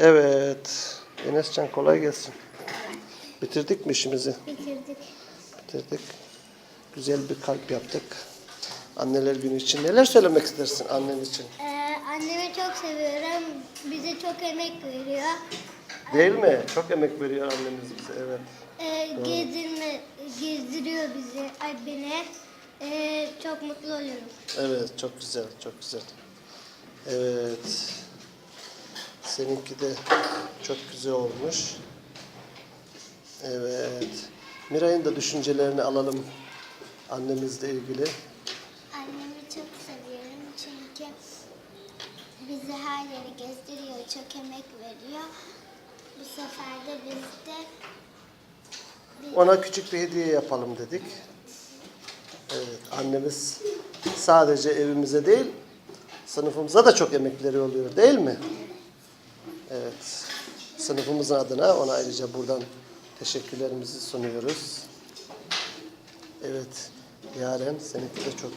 Evet. Enescan kolay gelsin. Bitirdik mi işimizi? Bitirdik. Bitirdik. Güzel bir kalp yaptık. Anneler günü için neler söylemek istersin annen için? Ee, annemi çok seviyorum. Bize çok emek veriyor. Değil mi? Çok emek veriyor annemiz bize. Evet. Ee, gezdirme, gezdiriyor bizi, ay beni. Ee, çok mutlu oluyorum. Evet, çok güzel, çok güzel. Evet. Seninki de çok güzel olmuş. Evet. Miray'ın da düşüncelerini alalım annemizle ilgili. Annemi çok seviyorum çünkü bizi her yere gezdiriyor, çok emek veriyor. Bu sefer de biz de Ona küçük bir hediye yapalım dedik. Evet, annemiz sadece evimize değil, sınıfımıza da çok emekleri oluyor değil mi? Evet, sınıfımızın adına ona ayrıca buradan teşekkürlerimizi sunuyoruz. Evet, Yaren seninki de çok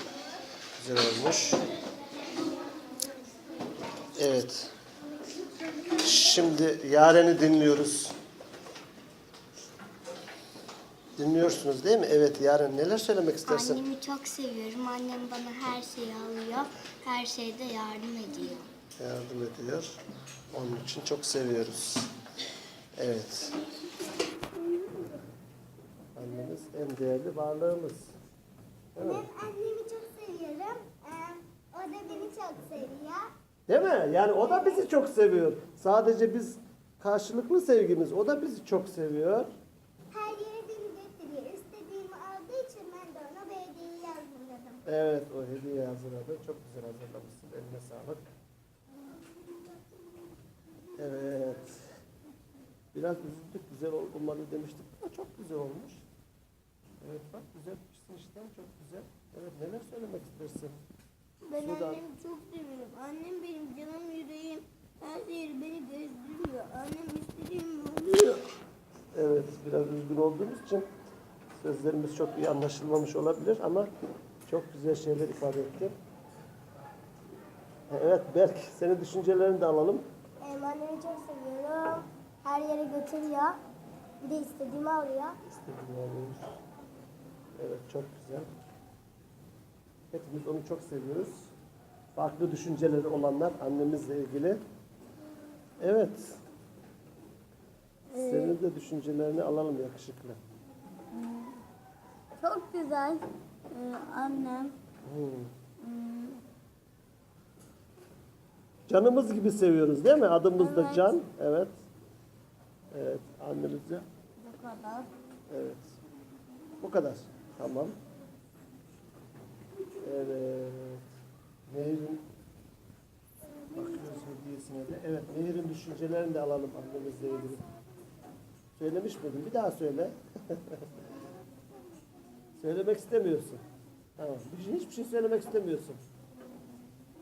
güzel olmuş. Evet. Şimdi Yaren'i dinliyoruz. Dinliyorsunuz değil mi? Evet Yaren neler söylemek istersin? Annemi çok seviyorum. Annem bana her şeyi alıyor. Her şeyde yardım ediyor. Yardım ediyor. Onun için çok seviyoruz. Evet. Annemiz en değerli varlığımız. Ben annemi çok seviyorum. Ee, o da beni çok seviyor. Değil mi? Yani o da bizi çok seviyor. Sadece biz karşılıklı sevgimiz. O da bizi çok seviyor. Her yere beni götürüyor. İstediğimi aldığı için ben de ona bir hediye hazırladım. Evet o hediye hazırladı. Çok güzel hazırlamışsın. Eline sağlık. Evet. Biraz üzüldük. Güzel olmalı demiştik ama çok güzel olmuş. Evet bak güzel pişsin işten çok güzel. Evet neler söylemek istersin? Ben Sudan. annemi çok seviyorum. Annem benim canım yüreğim. Her yeri beni gezdiriyor. Annem istediğimi oluyor. Evet biraz üzgün olduğumuz için sözlerimiz çok iyi anlaşılmamış olabilir ama çok güzel şeyler ifade etti. Evet Berk senin düşüncelerini de alalım. Em, annemi çok seviyorum. Her yere götürüyor. Bir de istediğimi alıyor. İstediğini alıyoruz. Evet çok güzel. Hepimiz onu çok seviyoruz. Farklı düşünceleri olanlar annemizle ilgili. Evet. Senin de düşüncelerini alalım yakışıklı. Çok güzel. Ee, annem. Hmm. Canımız gibi seviyoruz değil mi? Adımız da Evet. Can. Evet. Evet. Annemizi. Bu kadar. Evet. Bu kadar. Tamam. Evet. Nehir'in bakıyoruz hediyesine de. Evet, Nehir'in düşüncelerini de alalım annemizle ilgili. Söylemiş miydim? Bir daha söyle. Söylemek istemiyorsun. Tamam. Şey- Hiçbir şey söylemek istemiyorsun.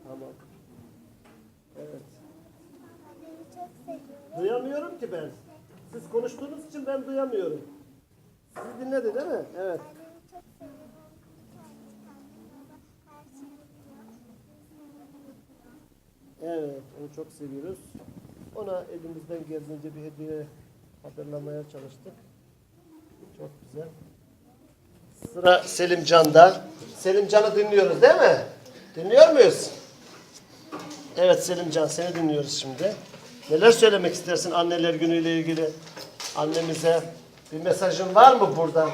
Tamam. Evet. Annemi çok seviyorum. Duyamıyorum ki ben. Siz konuştuğunuz için ben duyamıyorum. Sizi dinledi değil mi? Evet. Annemi çok seviyorum. Kendisi annem baba her şeyi biliyor. Evet, onu çok seviyoruz. Ona elimizden geldiğince bir hediye hazırlamaya çalıştık. Çok güzel. Sıra Selimcan'da. Selimcan'ı dinliyoruz değil mi? Dinliyor muyuz? Evet Selimcan seni dinliyoruz şimdi. Neler söylemek istersin anneler günüyle ilgili? Annemize bir mesajın var mı buradan?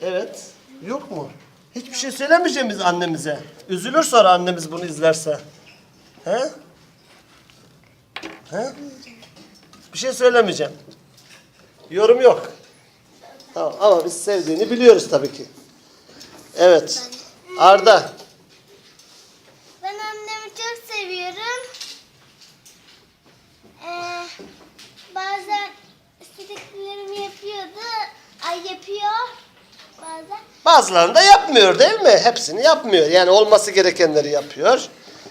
Evet. Yok mu? Hiçbir şey söylemeyeceğiz miyiz annemize? Üzülür sonra annemiz bunu izlerse. He? He? Bir şey söylemeyeceğim. Yorum yok. Tamam ama biz sevdiğini biliyoruz tabii ki. Evet. Arda. Ben annemi çok seviyorum. Ee, bazen istediklerimi yapıyordu. Ay yapıyor. Bazen. Bazılarını da yapmıyor değil mi? Hepsini yapmıyor. Yani olması gerekenleri yapıyor.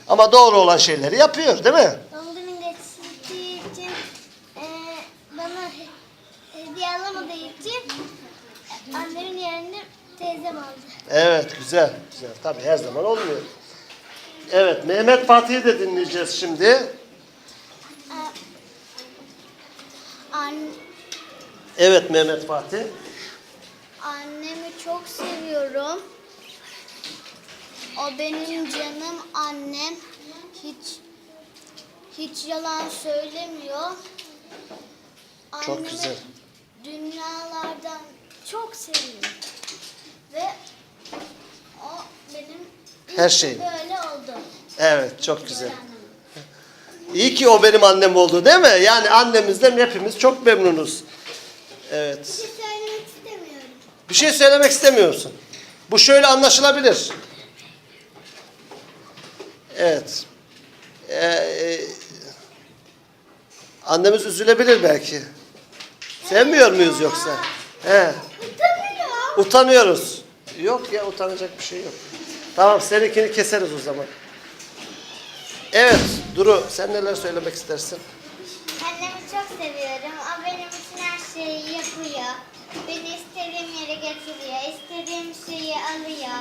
Ama doğru olan şeyleri yapıyor değil mi? Doğum günü geçtiği için e, bana he- hediye alamadığı için e, annemin yerine teyzem aldı. Evet güzel güzel. Tabii her zaman olmuyor. Evet Mehmet Fatih'i de dinleyeceğiz şimdi. An Evet Mehmet Fatih. annemi çok seviyorum. O benim canım annem. Hiç hiç yalan söylemiyor. Çok Annemi güzel. Dünyalardan çok seviyorum. Ve o benim Her şey. böyle oldu. Evet çok güzel. İyi ki o benim annem oldu değil mi? Yani annemizden hepimiz çok memnunuz. Evet. Bir şey söylemek istemiyorum. Bir şey söylemek istemiyorsun. Bu şöyle anlaşılabilir. Evet. Ee, e, annemiz üzülebilir belki. Sevmiyor muyuz yoksa? He. Utanıyor. Utanıyoruz. Yok ya utanacak bir şey yok. Tamam seninkini keseriz o zaman. Evet Duru sen neler söylemek istersin? Annemi çok seviyorum. O benim için her şeyi yapıyor. Beni istediğim yere getiriyor. İstediğim şeyi alıyor.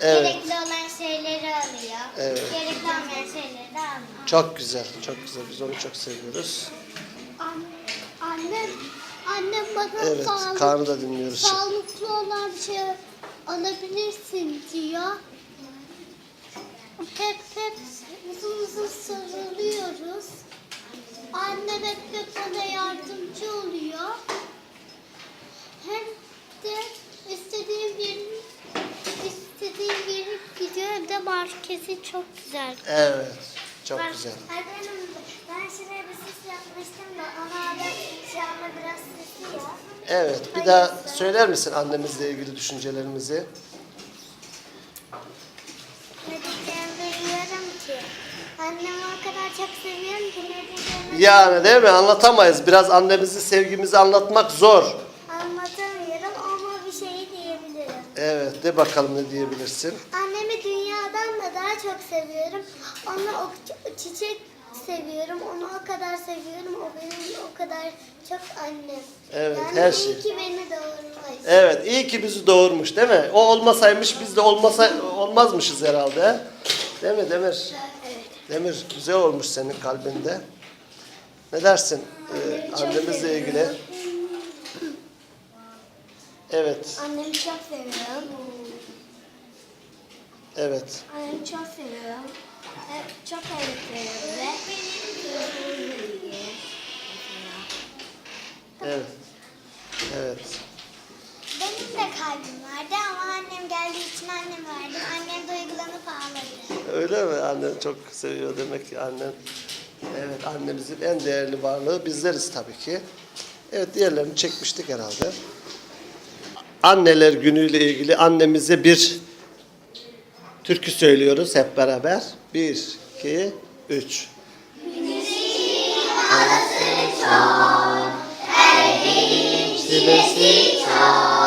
Evet. Gerekli olan şeyleri alıyor. Evet. Gerekli olmayan şeyleri de almıyor. Çok güzel, çok güzel. Biz onu çok seviyoruz. Annem, annem bana Evet, Kaan'ı da dinliyoruz. sağlıklı olan şey alabilirsin diyor. Hep hep uzun uzun sarılıyoruz. Annem hep hep bana yardımcı oluyor. Hem de istediğim bir istediğim yere gidiyor hem de markesi çok güzel. Evet, çok Ben- güzel. Öğretmenim, ben şuraya bir sis yapmıştım da ona da anda biraz. Evet, bir daha söyler misin annemizle ilgili düşüncelerimizi? Ne diyeceğimi bilmiyorum ki. Annemi o kadar çok seviyorum ki ne diyeceğimi Yani değil mi? Anlatamayız. Biraz annemizi, sevgimizi anlatmak zor. anlatamıyorum ama bir şey diyebilirim. Evet, de bakalım ne diyebilirsin. Annemi dünyadan da daha çok seviyorum. Onu o çi- çiçek seviyorum. Onu o kadar seviyorum. O benim o kadar çok annem. Evet, yani her iyi şey. ki beni doğurmuş. Evet, iyi ki bizi doğurmuş değil mi? O olmasaymış biz de olmasa olmazmışız herhalde. he? Değil mi Demir? Evet. Demir, güzel olmuş senin kalbinde. Ne dersin ee, annemizle ilgili? Evet, Annemi çok seviyorum. evet. Annemi çok seviyorum. Hep çok öğretiyorum ve Evet. Evet. Benim de kalbim vardı ama annem geldiği için annem verdim. Annem duygulanıp ağladı. Öyle mi? Annen çok seviyor demek ki annen. Evet annemizin en değerli varlığı bizleriz tabii ki. Evet diğerlerini çekmiştik herhalde. Anneler günüyle ilgili annemize bir türkü söylüyoruz hep beraber. Bir, iki, üç. Çilesi çok, analar